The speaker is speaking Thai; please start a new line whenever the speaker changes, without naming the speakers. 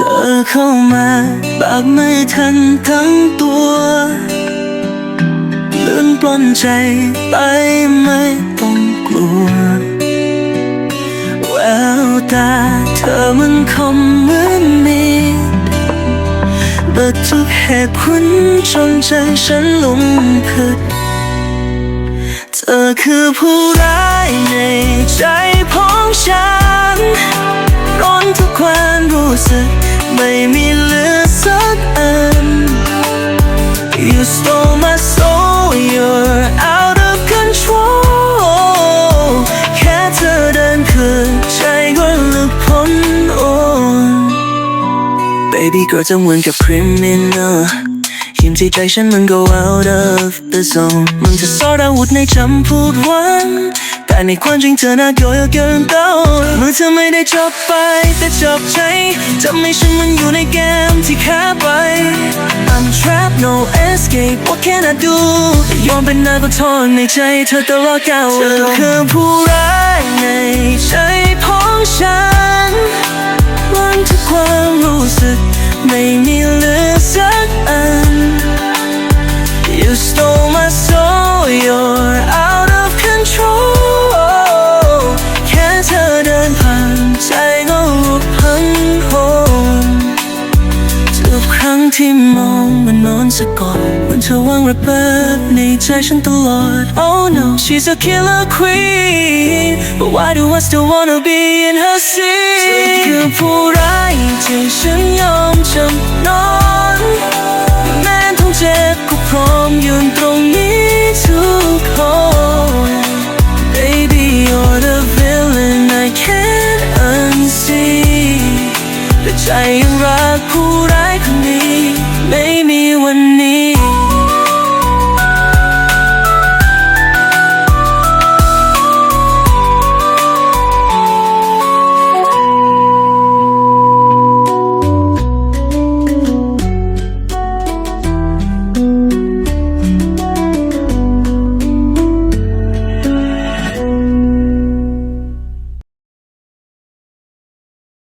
ธอเข้ามาปากไม่ทันทั้งตัวลืมปล้นใจไปไม่ต้องกลัว แววตาเธอมันคมเหมือนมีเบิดทุกเหตุผลจนใจฉันหลงผิดเธอคือผู้ร้ายในใจของฉัน ไม่มีเหลือสักอัน You stole my soul you're out of control แค่เธอเดินคืนใจก็หลุดพ้นโอน Baby girl จะเหมือนกับ criminal ยิ้มที่ใจฉันมันก็ out of the zone มันจะซ่อนอาวุธในจำพูดหวันแต่ในความจริงเธอน่าโกยเกินต้นเมื่อเธอไม่ได้จบไป แต่จบใจทำให้ฉันมันอยู่ในเกมที่แค่ไป I'm trapped no escape what can I do ยอมเป็นนักทนในใจเธอตลอดกาลเธอคือผู้ร้ายในใจของฉันวันทุกความรู้สึกไม่มี องมันนอนสะกดเหมันเธอวางระเบิดในใจฉันตลอด Oh no she's a killer queen but why do I still wanna be in her seat เธอคือผู้ร้ายที่ฉันยอมจำ